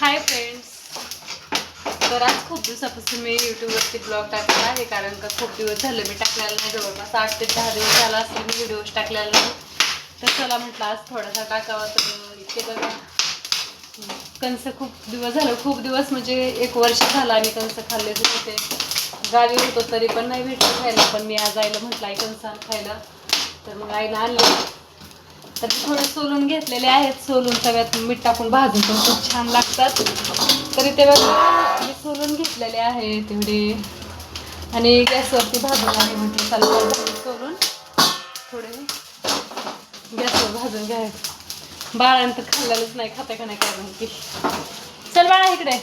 Hi friends तर आज खूप दिवसापासून मी यूट्यूबवरती ब्लॉग टाकला आहे कारण का खूप दिवस झाले मी टाकलेला नाही. जवळपास आठ ते दहा दिवस झाला असेल मी व्हिडिओज टाकलेला नाही. तर चला म्हटलं आज थोडासा टाकावा. तर इथे बघा. कंस खूप दिवस झालं खूप दिवस म्हणजे एक वर्ष झालं आम्ही कंस खाल्लेच होते. गावी होतो तरी पण नाही भेटलं खायला पण मी आज आईला म्हटलं आई कंस खायला. तर मग आईला आणलं. तर ते थोडे सोलून घेतलेले आहेत. सोलून सगळ्यात मीठ टाकून भाजून पण खूप छान लागतात. तरी ते मी सोलून घेतलेले आहे तेवढे. आणि गॅसवरती भाजून आहे म्हटलं चालू सोलून थोडे गॅसवर भाजून घ्यायचं. बाळानं तर खाल्लेलंच नाही खाता का नाही काय की चल बाळा इकडे.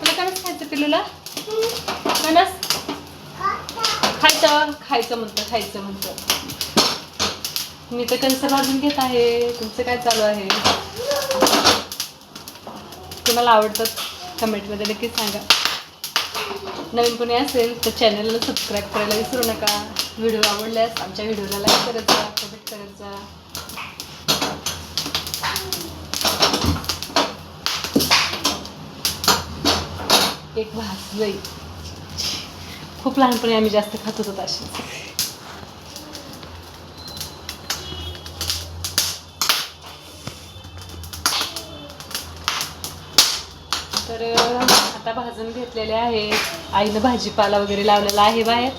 तुला कणस खायचं पिलूला? कणस? खायचं खायचं म्हणतं खायचं म्हणतं. मी तर कणस भाजून घेत आहे. तुमचं काय चालू आहे? तुम्हाला आवडतात. कमेंटमध्ये नक्कीच सांगा. नवीन कोणी असेल तर चॅनलला सबस्क्राईब करायला विसरू नका. व्हिडिओ आवडल्यास आमच्या व्हिडिओला लाईक करत जा कमेंट करत जा. एक भाजलंय खूप लहानपणी आम्ही जास्त खात होतो अशी तर आता भाजून घेतलेले आहे. आईनं भाजीपाला वगैरे लावलेला आहे बाहेर.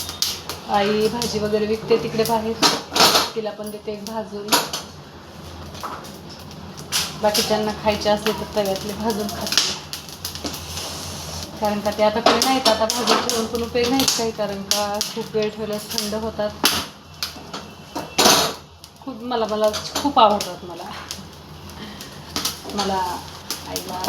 आई भाजी वगैरे विकते तिकडे बाहेर. तिला पण देते एक भाजून. बाकीच्यांना खायचे असले तर तव्यातले भाजून खाते. कारण का ते आता कोणी नाहीत आता भाजून ठेवून पण उपयोग नाहीत काही कारण का खूप वेळ ठेवल्यास थंड होतात. खूप मला मला खूप आवडतात मला. मला आईला